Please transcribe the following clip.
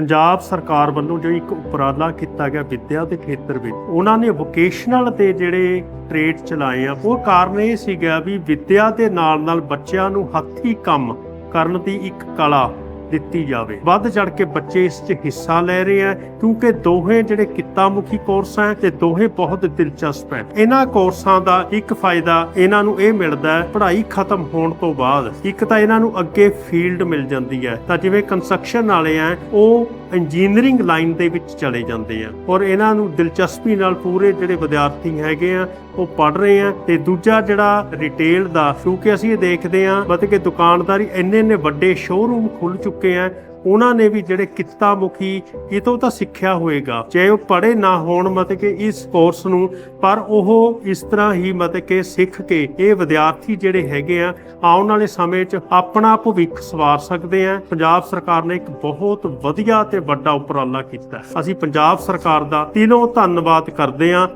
ਪੰਜਾਬ ਸਰਕਾਰ ਵੱਲੋਂ ਜੋ ਇੱਕ ਉਪਰਾਲਾ ਕੀਤਾ ਗਿਆ ਵਿੱਦਿਆ ਦੇ ਖੇਤਰ ਵਿੱਚ, ਉਹਨਾਂ ਨੇ ਵੋਕੇਸ਼ਨਲ ਤੇ ਜਿਹੜੇ ਟ੍ਰੇਡ ਚਲਾਏ ਆ, ਉਹ ਕਾਰਨ ਇਹ ਸੀਗਾ ਵੀ ਵਿੱਦਿਆ ਦੇ ਨਾਲ ਨਾਲ ਬੱਚਿਆਂ ਨੂੰ ਹੱਥੀ ਕੰਮ ਕਰਨ ਦੀ ਇੱਕ ਕਲਾ ਦਿੱਤੀ ਜਾਵੇ। ਵੱਧ ਚੜ ਕੇ ਬੱਚੇ ਇਸ 'ਚ ਹਿੱਸਾ ਲੈ ਰਹੇ ਆ ਕਿਉਂਕਿ ਦੋਹੇ ਜਿਹੜੇ ਕਿੱਤਾਮੁਖੀ ਕੋਰਸ ਹੈ ਤੇ ਦੋਹੇ ਬਹੁਤ ਦਿਲਚਸਪ ਹੈ ਇਹਨਾਂ ਕੋਰਸਾਂ ਦਾ ਇੱਕ ਫਾਇਦਾ ਇਹਨਾਂ ਨੂੰ ਇਹ ਮਿਲਦਾ ਹੈ ਪੜ੍ਹਾਈ ਖਤਮ ਹੋਣ ਤੋਂ ਬਾਅਦ ਇੱਕ ਤਾਂ ਇਹਨਾਂ ਨੂੰ ਅੱਗੇ ਫੀਲਡ ਮਿਲ ਜਾਂਦੀ ਹੈ ਤਾਂ ਜਿਵੇਂ ਕੰਸਟਰਕਸ਼ਨ ਵਾਲੇ ਆ ਉਹ ਇੰਜੀਨੀਅਰਿੰਗ ਲਾਈਨ ਦੇ ਵਿੱਚ ਚਲੇ ਜਾਂਦੇ ਆ ਔਰ ਇਹਨਾਂ ਨੂੰ ਦਿਲਚਸਪੀ ਨਾਲ ਪੂਰੇ ਜਿਹੜੇ ਵਿਦਿਆਰਥੀ ਹੈਗੇ ਆ ਉਹ ਪੜ ਰਹੇ ਆ ਤੇ ਦੂਜਾ ਜਿਹੜਾ ਰਿਟੇਲ ਦਾ, ਕਿਉਂਕਿ ਅਸੀਂ ਇਹ ਦੇਖਦੇ ਆ, ਮਤਲਬ ਕਿ ਦੁਕਾਨਦਾਰੀ ਇੰਨੇ ਇੰਨੇ ਵੱਡੇ ਸ਼ੋਰੂਮ ਖੁੱਲ ਚੁੱਕੇ ਆ ਉਹਨਾਂ ਨੇ ਵੀ ਜਿਹੜੇ ਕਿੱਤਾ ਮੁਖੀ ਇਹ ਤੋਂ ਤਾਂ ਸਿੱਖਿਆ ਹੋਏਗਾ। ਚਾਹੇ ਉਹ ਪੜ੍ਹੇ ਨਾ ਹੋਣ, ਮਤਲਬ ਕਿ ਇਸ ਕੋਰਸ ਨੂੰ, ਪਰ ਉਹ ਇਸ ਤਰ੍ਹਾਂ ਹੀ ਮਤਲਬ ਕਿ ਸਿੱਖ ਕੇ ਇਹ ਵਿਦਿਆਰਥੀ ਜਿਹੜੇ ਹੈਗੇ ਆ, ਆਉਣ ਵਾਲੇ ਸਮੇਂ 'ਚ ਆਪਣਾ ਭਵਿੱਖ ਸਵਾਰ ਸਕਦੇ ਆ ਪੰਜਾਬ ਸਰਕਾਰ ਨੇ ਇੱਕ ਬਹੁਤ ਵਧੀਆ ਤੇ ਵੱਡਾ ਉਪਰਾਲਾ ਕੀਤਾ। ਅਸੀਂ ਪੰਜਾਬ ਸਰਕਾਰ ਦਾ ਦਿਲੋਂ ਧੰਨਵਾਦ ਕਰਦੇ ਆ।